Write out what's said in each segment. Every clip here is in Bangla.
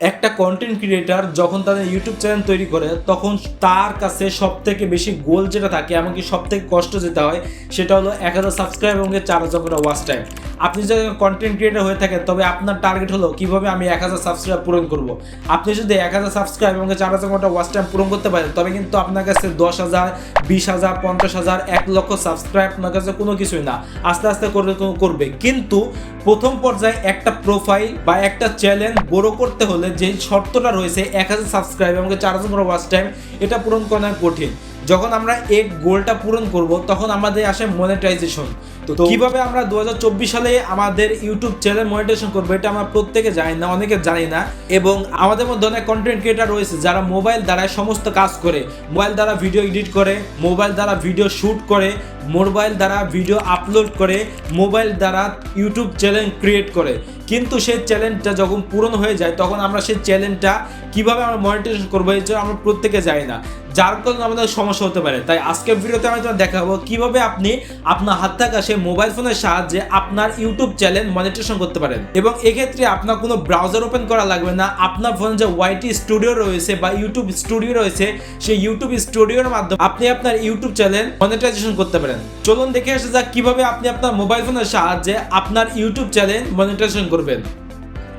একটা কন্টেন্ট ক্রিয়েটার যখন তাদের ইউটিউব চ্যানেল তৈরি করে, তখন তার কাছে সব থেকে বেশি গোল যেটা থাকে, এমনকি সব থেকে কষ্ট যেতে হয়, সেটা হলো এক হাজার সাবস্ক্রাইব এবং চার হাজার ওয়াচ টাইম আপনি যদি কন্টেন্ট ক্রিয়েটার হয়ে থাকেন, তবে আপনার টার্গেট হলো কীভাবে আমি এক হাজার সাবস্ক্রাইব পূরণ করব। আপনি যদি এক হাজার সাবস্ক্রাইব এবং চার হাজার ঘণ্টা ওয়াচ টাইম পূরণ করতে পারেন, তবে কিন্তু আপনার কাছে দশ হাজার, বিশ হাজার, পঞ্চাশ হাজার, এক লক্ষ সাবস্ক্রাইব আপনার কাছে কোনো কিছুই না। আস্তে আস্তে করবে করবে। কিন্তু প্রথম পর্যায়ে একটা প্রোফাইল বা একটা চ্যানেল বড় করতে হলে যে শর্তটা রয়েছে, এক হাজার সাবস্ক্রাইব এবং চার হাজার করে ওয়াচ টাইম এটা পূরণ করা কঠিন। যখন আমরা এই গোলটা পূরণ করব তখন আমাদের আসে মনিটাইজেশন তো কীভাবে আমরা দু হাজার চব্বিশ সালে আমাদের ইউটিউব চ্যানেল মনিটাইজেশন করব এটা আমরা প্রত্যেকে জানি না অনেকে জানি না। এবং আমাদের মধ্যে অনেক কন্টেন্ট ক্রিয়েটার রয়েছে যারা মোবাইল দ্বারা সমস্ত কাজ করে। মোবাইল দ্বারা ভিডিও এডিট করে মোবাইল দ্বারা ভিডিও শ্যুট করে মোবাইল দ্বারা ভিডিও আপলোড করে মোবাইল দ্বারা ইউটিউব চ্যানেল ক্রিয়েট করে। কিন্তু সেই চ্যানেলটা যখন পূরণ হয়ে যায় তখন আমরা সেই চ্যানেলটা কীভাবে আমরা মনিটাইজেশন করব এই জন্য আমরা প্রত্যেকে জানি না। যার কারণে আমাদের সমস্যা হতে পারে। তাই আজকের ভিডিওতে আমি তোমার দেখাবো কীভাবে আপনি আপনার হাত থাকা সেই মোবাইল ফোনের সাহায্যে আপনার ইউটিউব চ্যানেল মনিটাইজেশন করতে পারেন। এবং এক্ষেত্রে আপনার কোনো ব্রাউজার ওপেন করা লাগবে না। আপনার ফোনে যে ওয়াইটি স্টুডিও রয়েছে বা ইউটিউব স্টুডিও রয়েছে, সেই ইউটিউব স্টুডিওর মাধ্যমে আপনি আপনার ইউটিউব চ্যানেল মনিটাইজেশন করতে পারেন। চলুন দেখে আসা যাক কীভাবে আপনি আপনার মোবাইল ফোনের সাহায্যে আপনার ইউটিউব চ্যানেল মনিটাইজেশন করবেন।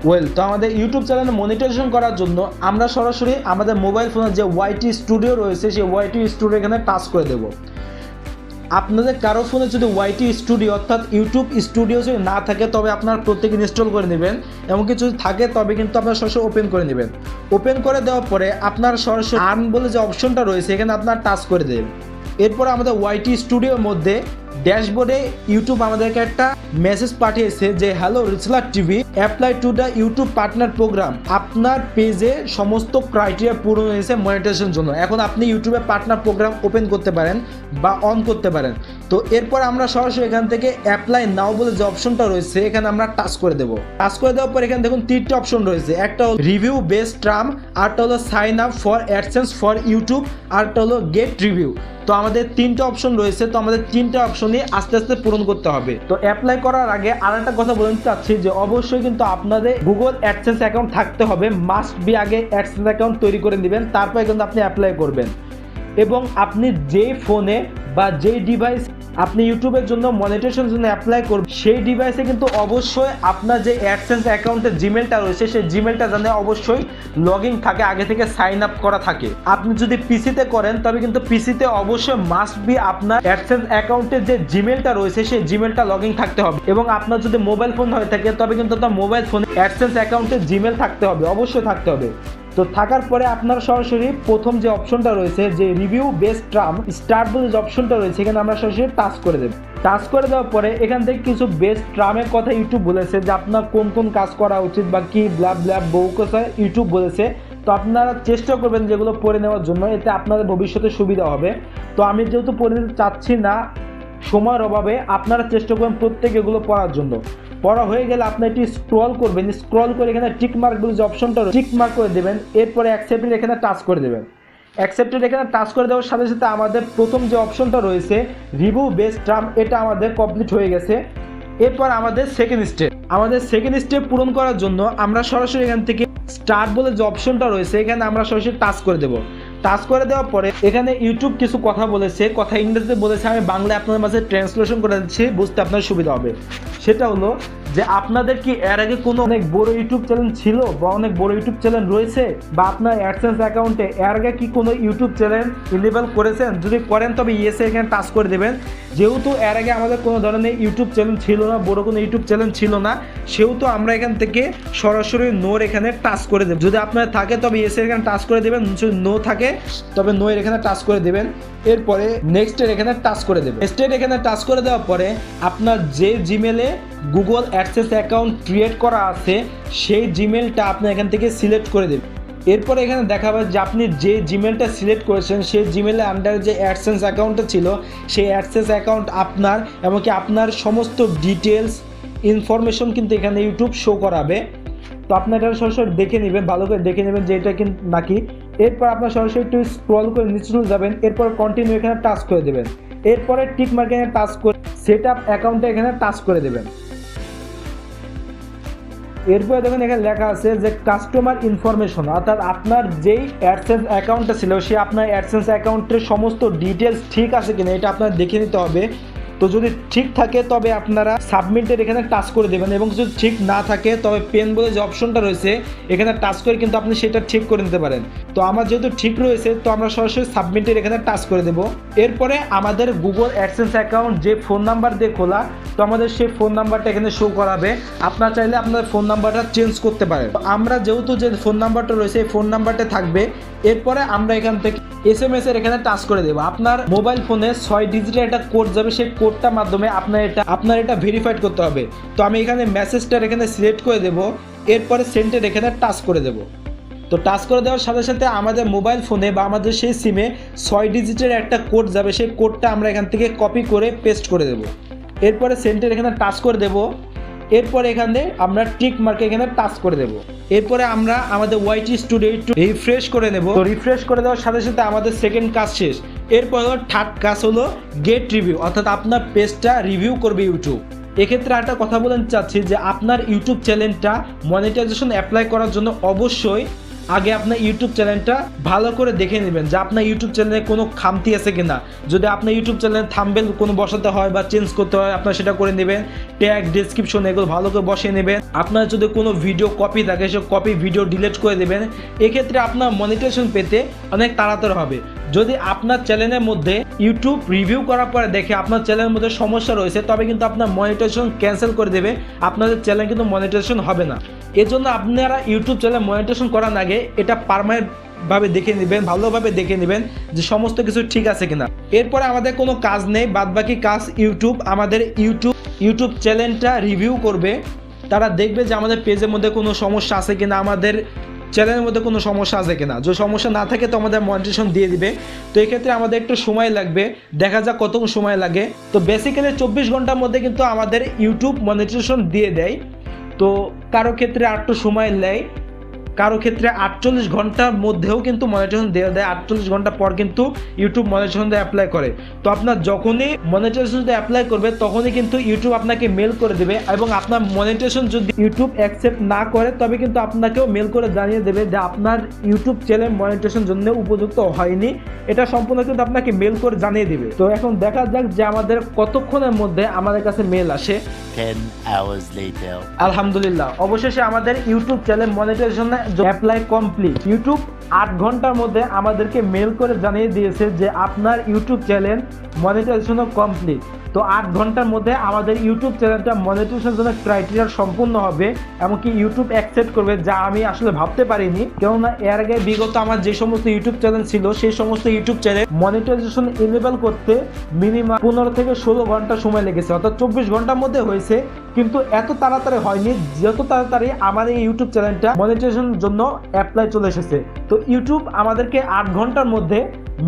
ওয়েল তো আমাদের ইউটিউব চ্যানেল মনিটাইজেশন করার জন্য আমরা সরাসরি আমাদের মোবাইল ফোনের যে ওয়াইটি স্টুডিও রয়েছে, সেই ওয়াইটি স্টুডিও এখানে টাচ করে দেব। আপনাদের কারও ফোনে যদি ওয়াইটি স্টুডিও অর্থাৎ ইউটিউব স্টুডিও যদি না থাকে, তবে আপনার প্রত্যেকে ইনস্টল করে নেবেন। এমনকি যদি থাকে, তবে কিন্তু আপনার সরাসরি ওপেন করে নেবেন। ওপেন করে দেওয়ার পরে আপনার সরাসরি আর্ন বলে যে অপশনটা রয়েছে, এখানে আপনার টাচ করে দেবেন। এরপর আমাদের ওয়াইটি স্টুডিওর মধ্যে ড্যাশবোর্ডে ইউটিউব আমাদেরকে একটা মেসেজ পাঠিয়েছে যে hello wrestler TV apply to the YouTube partner programme আপনার পেজে সমস্ত ক্রাইটেরিয়া পূরণ হয়েছে মনিটাইজেশনের জন্য। এখন আপনি ইউটিউবে পার্টনার প্রোগ্রাম ওপেন করতে পারেন বা অন করতে পারেন। তো এরপর আমরা সরাসরি এখান থেকে অ্যাপ্লাই নাও বলে যে অপশনটা রয়েছে, এখানে আমরা টাচ করে দেবো। টাচ করে দেওয়ার পর এখানে দেখুন তিনটে অপশন রয়েছে। একটা হলো রিভিউ বেস্ট ট্রাম আরটা হলো sign up for AdSense for YouTube আরটা হলো গেট রিভিউ তো আমাদের তিনটে অপশন রয়েছে, তো আমাদের তিনটে অপশনই আস্তে আস্তে পূরণ করতে হবে। তো অ্যাপ্লাই করার আগে আর একটা কথা বলতে চাচ্ছি যে, অবশ্যই কিন্তু আপনাদের গুগল অ্যাডসেন্স অ্যাকাউন্ট থাকতে হবে। মাস্ট বি আগে অ্যাডসেন্স অ্যাকাউন্ট তৈরি করে নেবেন, তারপরে কিন্তু আপনি অ্যাপ্লাই করবেন। এবং আপনি যেই ফোনে বা যেই ডিভাইস আপনি ইউটিউবের জন্য মনিটাইজেশনের জন্য অ্যাপ্লাই করবেন সেই ডিভাইসে কিন্তু অবশ্যই আপনার যে অ্যাডসেন্স অ্যাকাউন্টের জিমেলটা রয়েছে, সেই জিমেলটা জানে অবশ্যই লগ ইন থাকে, আগে থেকে সাইন আপ করা থাকে। আপনি যদি পিসিতে করেন, তবে কিন্তু পিসিতে অবশ্যই মাস্ট বি আপনার অ্যাডসেন্স অ্যাকাউন্টের যে জিমেলটা রয়েছে, সেই জিমেলটা লগ ইন থাকতে হবে। এবং আপনার যদি মোবাইল ফোন হয়ে থাকে, তবে কিন্তু আপনার মোবাইল ফোনে অ্যাডসেন্স অ্যাকাউন্টের জিমেল থাকতে হবে, অবশ্যই থাকতে হবে। তো থাকার পরে আপনার সরাসরি প্রথম যে অপশনটা রয়েছে, যে রিভিউ বেস্ট ট্রাম স্টার্ট বলে যে অপশনটা রয়েছে, এখানে আমরা সরাসরি টাচ করে দেব। টাচ করে দেওয়ার পরে এখান থেকে কিছু বেস্ট ট্রামের কথা ইউটিউব বলেছে, যে আপনার কোন কোন কাজ করা উচিত বা কি ব্ল্যাব ব্ল্যাব বউ কথা ইউটিউব বলেছে। তো আপনারা চেষ্টা করবেন যেগুলো পড়ে নেওয়ার জন্য, এতে আপনাদের ভবিষ্যতে সুবিধা হবে। তো আমি যেহেতু পড়ে নিতে চাচ্ছি না, সময়ের অভাবে আপনারা চেষ্টা করবেন প্রত্যেক এগুলো পড়ার জন্য। পড়া হয়ে গেলে আপনি এটি স্ক্রল করবেন স্ক্রল করে এখানে টিক মার্ক বলে যে অপশনটা টিক মার্ক করে দেবেন, এরপরে অ্যাকসেপ্টেড এখানে টাচ করে দেবেন। অ্যাকসেপ্টেড এখানে টাচ করে দেওয়ার সাথে সাথে আমাদের প্রথম যে অপশনটা রয়েছে রিভিউ বেস্ট ট্রাম এটা আমাদের কমপ্লিট হয়ে গেছে। এরপর আমাদের সেকেন্ড স্টেপ আমাদের সেকেন্ড স্টেপ পূরণ করার জন্য আমরা সরাসরি এখান থেকে স্টার্ট বলে যে অপশনটা রয়েছে, এখানে আমরা সরাসরি টাচ করে দেবো। টাচ করে দেওয়ার পরে এখানে ইউটিউব কিছু কথা বলেছে, কথা ইংরেজিতে বলেছে, আমি বাংলায় আপনাদের মাঝে ট্রান্সলেশন করে দিচ্ছি, বুঝতে আপনার সুবিধা হবে। সেটা হলো যে আপনাদের কি এর আগে কোনো অনেক বড় ইউটিউব চ্যানেল ছিল বা অনেক বড় ইউটিউব চ্যানেল রয়েছে বা আপনার অ্যাডসেন্স অ্যাকাউন্টে এর আগে কি কোনো ইউটিউব চ্যানেল ইনেবল করেছেন? যদি করেন, তবে ইয়েসে এখানে টাচ করে দেবেন। যেহেতু এর আগে আমাদের কোনো ধরনের ইউটিউব চ্যানেল ছিল না, বড় কোনো ইউটিউব চ্যানেল ছিল না, সেহেতু আমরা এখান থেকে সরাসরি নোর এখানে টাচ করে দেব। যদি আপনার থাকে, তবে ইয়েসের এখানে টাচ করে দেবেন। যদি নো থাকে, তবে নো এর এখানে টাচ করে দেবেন। এরপরে নেক্সটের এখানে টাচ করে দেবেন। নেক্সটের এখানে টাচ করে দেওয়ার পরে আপনার যে জিমেলে গুগল অ্যাডসেন্স অ্যাকাউন্ট ক্রিয়েট করা আছে, সেই জিমেলটা আপনি এখান থেকে সিলেক্ট করে দেবেন। এরপরে এখানে দেখাবে যে আপনি যে জিমেলটা সিলেক্ট করেছেন, সেই জিমেলের আন্ডারে যে অ্যাডসেন্স অ্যাকাউন্টটা ছিল, সেই অ্যাডসেন্স অ্যাকাউন্ট আপনার এমনকি আপনার সমস্ত ডিটেলস ইনফরমেশন কিন্তু এখানে ইউটিউব শো করাবে। তো আপনার এটা সরাসরি দেখে নেবেন, ভালো করে দেখে নেবেন যে এটা কিন্তু নাকি। এরপর আপনার সরাসরি একটু স্ক্রল করে নিচে যাবেন, এরপর কন্টিনিউ এখানে টাচ করে দেবেন। এরপরে টিক মার্কে টাচ করে সেট আপ অ্যাকাউন্টে এখানে টাচ করে দেবেন। এরপরে দেখুন, এখানে লেখা আছে যে কাস্টমার ইনফরমেশন অর্থাৎ আপনার যেই অ্যাডসেন্স অ্যাকাউন্টটা ছিল, সে আপনার অ্যাডসেন্স অ্যাকাউন্টের সমস্ত ডিটেলস ঠিক আছে কিনা, এটা আপনার দেখে নিতে হবে। তো যদি ঠিক থাকে, তবে আপনারা সাবমিটের এখানে টাচ করে দেবেন এবং যদি ঠিক না থাকে, তবে পেন বলে যে অপশনটা রয়েছে, এখানে টাচ করে কিন্তু আপনি সেটা ঠিক করে নিতে পারেন। তো আমার যেহেতু ঠিক রয়েছে, তো আমরা সরাসরি সাবমিটের এখানে টাচ করে দেব। এরপরে আমাদের গুগল অ্যাডসেন্স অ্যাকাউন্ট যে ফোন নাম্বার দিয়ে খোলা, তো আমাদের সেই ফোন নাম্বারটা এখানে শো করাবে। আপনার চাইলে আপনার ফোন নাম্বারটা চেঞ্জ করতে পারেন। আমরা যেহেতু যে ফোন নাম্বারটা রয়েছে, এই ফোন নাম্বারটা থাকবে। এরপরে আমরা এখান থেকে এস এম এস এর এখানে টাচ করে দেবো। আপনার মোবাইল ফোনে ছয় ডিজিটের একটা কোড যাবে, সেই কোডটার মাধ্যমে আপনার এটা আপনার এটা ভেরিফাইড করতে হবে। তো আমি এখানে মেসেজটার এখানে সিলেক্ট করে দেবো, এরপরে সেন্টের এখানে টাচ করে দেবো। তো টাচ করে দেওয়ার সাথে সাথে আমাদের মোবাইল ফোনে বা আমাদের সেই সিমে ছয় ডিজিটের একটা কোড যাবে, সেই কোডটা আমরা এখান থেকে কপি করে পেস্ট করে দেবো। এরপরে সেন্টের এখানে টাচ করে দেবো। এরপরে এখানে আমরা টিক মার্কে এখানে টাচ করে দেব। এরপরে আমরা আমাদের ওয়াইটি স্টুডিও একটু রিফ্রেশ করে নেব। তো রিফ্রেশ করে দেওয়ার সাথে সাথে আমাদের সেকেন্ড কাজ শেষ। এরপর থার্ড কাজ হলো গেট রিভিউ অর্থাৎ আপনার পেজটা রিভিউ করবে ইউটিউব এক্ষেত্রে একটা কথা বলতে চাচ্ছি যে আপনার ইউটিউব চ্যানেলটা মনিটাইজেশন অ্যাপ্লাই করার জন্য অবশ্যই আগে আপনার ইউটিউব চ্যানেলটা ভালো করে দেখে নেবেন যে আপনার ইউটিউব চ্যানেলে কোনো খামতি আছে কিনা। যদি আপনার ইউটিউব চ্যানেলে থাম্বেল কোনো বসাতে হয় বা চেঞ্জ করতে হয়, আপনার সেটা করে নেবেন। ট্যাগ ডিসক্রিপশন এগুলো ভালো করে বসিয়ে নেবেন। আপনার যদি কোনো ভিডিও কপি থাকে সে কপি ভিডিও ডিলিট করে দেবেন। এক্ষেত্রে আপনার মনিটাইজেশন পেতে অনেক তাড়াতাড়ি হবে। যদি আপনার চ্যানেলের মধ্যে ইউটিউব রিভিউ করার পরে দেখে আপনার চ্যানেলের মধ্যে সমস্যা রয়েছে, তবে কিন্তু আপনার মনিটাইজেশন ক্যান্সেল করে দেবে। আপনাদের চ্যানেল কিন্তু মনিটাইজেশন হবে না। এর জন্য আপনারা ইউটিউব চ্যানেল মনিটাইজেশন করার আগে এটা পারমানেন্ট ভাবে দেখে নেবেন, ভালোভাবে দেখে নেবেন যে সমস্ত কিছু ঠিক আছে কিনা। এরপরে আমাদের কোনো কাজ নেই, বাদবাকি কাজ ইউটিউব আমাদের ইউটিউব ইউটিউব চ্যানেলটা রিভিউ করবে। তারা দেখবে যে আমাদের পেজের মধ্যে কোনো সমস্যা আছে কিনা, আমাদের চ্যানেলের মধ্যে কোনো সমস্যা আছে কিনা। যদি সমস্যা না থাকে তো আমাদের মনিটেশন দিয়ে দিবে। তো এক্ষেত্রে আমাদের একটু সময় লাগবে, দেখা যাক কত সময় লাগে। তো বেসিক্যালি চব্বিশ ঘণ্টার মধ্যে কিন্তু আমাদের ইউটিউব মনিটেশন দিয়ে দেয়। তো কারও ক্ষেত্রে আটটু সময় নেয়। কারও ক্ষেত্রে আটচল্লিশ ঘণ্টার মধ্যেও কিন্তু মনিটাইজেশন দেওয়া দেয়। আটচল্লিশ ঘণ্টা পর কিন্তু ইউটিউব মনিটাইজেশন অ্যাপ্লাই করে। তো আপনার যখনই মনিটাইজেশন যদি অ্যাপ্লাই করবে তখনই কিন্তু ইউটিউব আপনাকে মেল করে দেবে এবং আপনার মনিটাইজেশন যদি ইউটিউব অ্যাকসেপ্ট না করে তবে কিন্তু আপনাকেও মেল করে জানিয়ে দেবে যে আপনার ইউটিউব চ্যানেল মনিটাইজেশন জন্য উপযুক্ত হয়নি। এটা সম্পূর্ণ কিন্তু আপনাকে মেল করে জানিয়ে দেবে। তো এখন দেখা যাক যে আমাদের কতক্ষণের মধ্যে আমাদের কাছে মেল আসে। 10 hours later. আলহামদুলিল্লাহ। অবশেষে আমাদের YouTube channel monetization apply complete YouTube আট ঘণ্টার মধ্যে আমাদেরকে মেল করে জানিয়ে দিয়েছে যে আপনার ইউটিউব চ্যানেল মনিটাইজেশনও কমপ্লিট তো আট ঘণ্টার মধ্যে আমাদের ইউটিউব চ্যানেলটা মনিটাইজেশন জন্য ক্রাইটেরিয়া সম্পূর্ণ হবে এমনকি ইউটিউব অ্যাকসেপ্ট করবে, যা আমি আসলে ভাবতে পারিনি। কেননা এর আগে বিগত আমার যে সমস্ত ইউটিউব চ্যানেল ছিল, সেই সমস্ত ইউটিউব চ্যানেল মনিটাইজেশন ইনেবল করতে মিনিমাম পনেরো থেকে ষোলো ঘণ্টা সময় লেগেছে। অর্থাৎ চব্বিশ ঘণ্টার মধ্যে হয়েছে, কিন্তু এত তাড়াতাড়ি হয়নি, যত তাড়াতাড়ি আমার এই ইউটিউব চ্যানেলটা মনিটাইজেশনের জন্য অ্যাপ্লাই চলে এসেছে। তো ইউটিউব আমাদেরকে আট ঘণ্টার মধ্যে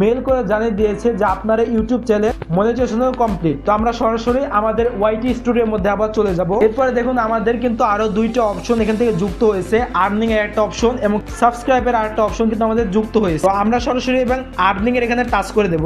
মেল করে জানিয়ে দিয়েছে যে আপনার ইউটিউব চ্যানেল মনিটাইজেশনও কমপ্লিট তো আমরা সরাসরি আমাদের ওয়াইটি স্টুডিওর মধ্যে আবার চলে যাব। এরপরে দেখুন আমাদের কিন্তু আরও দুইটা অপশন এখান থেকে যুক্ত হয়েছে আর্নিং এর একটা অপশন এবং সাবস্ক্রাইবের আরেকটা অপশন কিন্তু আমাদের যুক্ত হয়েছে। তো আমরা সরাসরি এবং আর্নিং এর এখানে টাচ করে দেব।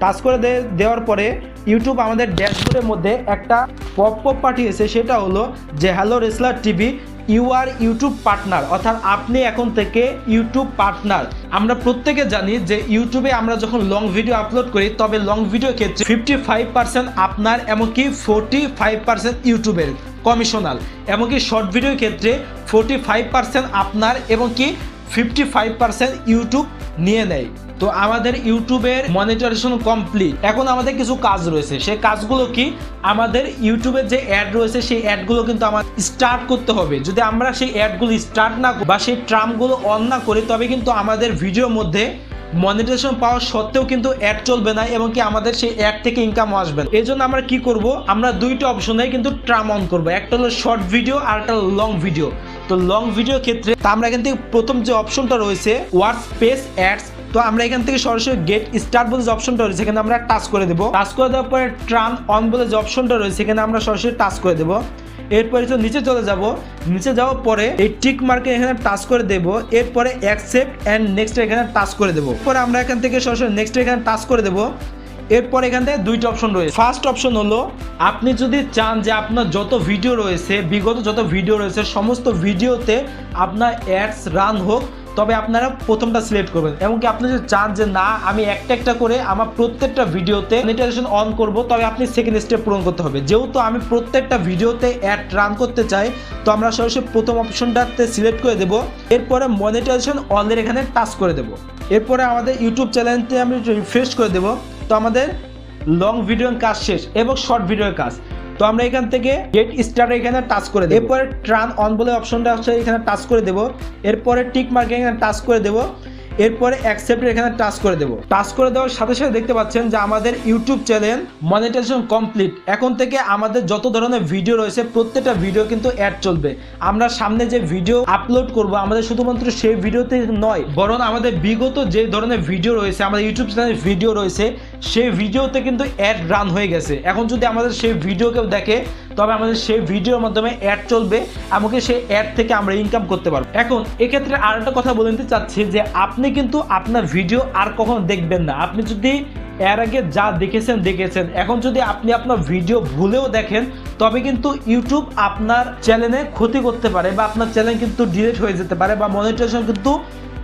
টাচ করে দেওয়ার পরে ইউটিউব আমাদের ড্যাশবোর্ডের মধ্যে একটা পপ পপ পাঠিয়েছে, সেটা হলো যে hello wrestler TV you are YouTube partner অর্থাৎ আপনি এখন থেকে ইউটিউব পার্টনার আমরা প্রত্যেকে জানি যে ইউটিউবে আমরা যখন লং ভিডিও আপলোড করি, তবে লং ভিডিও ক্ষেত্রে ফিফটি ফাইভ পার্সেন্ট আপনার, এমনকি ফোরটি ফাইভ পার্সেন্ট ইউটিউবের কমিশনাল এমনকি শর্ট ভিডিওর ক্ষেত্রে ফোরটি ফাইভ পার্সেন্ট আপনার এবং কি ফিফটি ফাইভ পার্সেন্ট ইউটিউব নিয়ে নেয়। তো আমাদের ইউটিউবের মনিটরেশন কমপ্লিট এখন আমাদের কিছু কাজ রয়েছে। সেই কাজগুলো কি? আমাদের ইউটিউবের যে অ্যাড রয়েছে, সেই অ্যাডগুলো কিন্তু আমার স্টার্ট করতে হবে। যদি আমরা সেই অ্যাডগুলো স্টার্ট না বা সেই ট্রামগুলো অন না করি, তবে কিন্তু আমাদের ভিডিওর মধ্যে মনিটাইজেশন পাওয়া সত্ত্বেও কিন্তু অ্যাড চলবে না এবং কি আমাদের সেই অ্যাড থেকে ইনকামও আসবে না। এই জন্য আমরা কি করব? আমরা দুইটা অপশনে কিন্তু ট্রাম অন করব। একটা হলো শর্ট ভিডিও আর একটা লং ভিডিও তো লং ভিডিও ক্ষেত্রে আমরা কিন্তু প্রথম যে অপশনটা রয়েছে ওয়ার্ড স্পেস অ্যাডস তো আমরা এখান থেকে সরাসরি গেট স্টার্ট বলে যে অপশনটা রয়েছে, সেখানে আমরা টাচ করে দেবো। টাচ করে দেওয়ার পরে ট্রান অন বলে যে অপশনটা রয়েছে, সেখানে আমরা সরাসরি টাচ করে দেবো। এরপরে তো নিচে চলে যাব। নিচে যাওয়ার পরে এই টিক মার্কে এখানে টাচ করে দেব। এরপরে অ্যাকসেপ্ট অ্যান্ড নেক্সট এখানে টাচ করে দেবো। পরে আমরা এখান থেকে সরাসরি নেক্সট এখানে টাচ করে দেবো। এরপর এখান থেকে দুইটা অপশন রয়েছে। ফার্স্ট অপশন হলো, আপনি যদি চান যে আপনার যত ভিডিও রয়েছে, বিগত যত ভিডিও রয়েছে, সমস্ত ভিডিওতে আপনার অ্যাডস রান হোক তবে আপনারা প্রথমটা সিলেক্ট করবেন। এমনকি আপনি যদি চান যে না, আমি একটা একটা করে আমার প্রত্যেকটা ভিডিওতে মনিটাইজেশন অন করব, তবে আপনি সেকেন্ড স্টেপ পূরণ করতে হবে। যেহেতু আমি প্রত্যেকটা ভিডিওতে অ্যাড রান করতে চাই, তো আমরা সরাসরি প্রথম অপশনটাতে সিলেক্ট করে দেব। এরপরে মনিটাইজেশন অনলের এখানে টাচ করে দেব। এরপরে আমাদের ইউটিউব চ্যানেলটি আমি রিফ্রেশ করে দেব। তো আমাদের লং ভিডিওর কাজ শেষ এবং শর্ট ভিডিওর কাজ। তো আমরা এখান থেকে গেট স্টার এখানে টাচ করে দেবো। এরপরে ট্রান অন বলে অপশনটা হচ্ছে এখানে টাচ করে দেবো। এরপরে টিক মার্ক এখানে টাচ করে দেবো। এরপরে অ্যাকসেপ্ট এখানে টাচ করে দেবো। টাচ করে দেওয়ার সাথে সাথে দেখতে পাচ্ছেন যে আমাদের ইউটিউব চ্যানেল মনিটাইজেশন কমপ্লিট এখন থেকে আমাদের যত ধরনের ভিডিও রয়েছে, প্রত্যেকটা ভিডিও কিন্তু অ্যাড চলবে। আমরা সামনে যে ভিডিও আপলোড করব, আমাদের শুধুমাত্র সেই ভিডিওতে নয়, বরং আমাদের বিগত যে ধরনের ভিডিও রয়েছে, আমাদের ইউটিউব চ্যানেলের ভিডিও রয়েছে, সেই ভিডিওতে কিন্তু অ্যাড রান হয়ে গেছে। এখন যদি আমাদের সেই ভিডিও কেউ দেখে, তবে আমাদের সেই ভিডিওর মাধ্যমে অ্যাড চলবে এমনকি সেই অ্যাড থেকে আমরা ইনকাম করতে পারব। এখন এক্ষেত্রে আর একটা কথা বলে নিতে চাচ্ছি যে আপনি কিন্তু আপনার ভিডিও আর কখনো দেখবেন না। আপনি যদি এর আগে যা দেখেছেন দেখেছেন। এখন যদি আপনি আপনার ভিডিও ভুলেও দেখেন, তবে কিন্তু ইউটিউব আপনার চ্যানেলে ক্ষতি করতে পারে বা আপনার চ্যানেল কিন্তু ডিলেট হয়ে যেতে পারে বা মনিটাইজেশন কিন্তু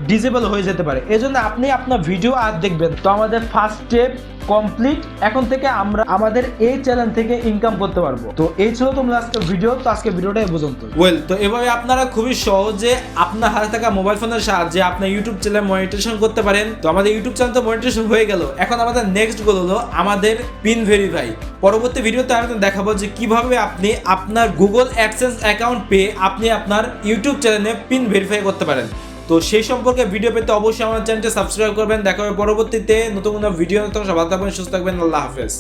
ডিজেবল হয়ে যেতে পারে। এজন্য আপনি আপনার ভিডিও আর দেখবেন। তো আমাদের ফার্স্ট স্টেপ কমপ্লিট এখন থেকে আমরা আমাদের এই চ্যানেল থেকে ইনকাম করতে পারব। তো এই ছিল তোমরা আজকে ভিডিও তো আজকে ভিডিওটা এই পর্যন্ত ওয়েল তো এভাবে আপনারা খুবই সহজে আপনার হাতে থাকা মোবাইল ফোনের সাহায্যে আপনার ইউটিউব চ্যানেল মনিটেশন করতে পারেন। তো আমাদের ইউটিউব চ্যানেল তো মনিটেশন হয়ে গেল। এখন আমাদের নেক্সট গোল হলো আমাদের পিন ভেরিফাই পরবর্তী ভিডিওতে আমি দেখাবো যে কীভাবে আপনি আপনার গুগল অ্যাডসেন্স অ্যাকাউন্ট পেয়ে আপনি আপনার ইউটিউব চ্যানেলে পিন ভেরিফাই করতে পারেন। তো সেই সম্পর্কে ভিডিও পেতে অবশ্যই আমার চ্যানেলটি সাবস্ক্রাইব করবেন। দেখা হবে পরবর্তীতে। নতুন কোনো ভিডিও নতুন সবাই থাকবেন, সুস্থ থাকবেন। আল্লাহ হাফেজ।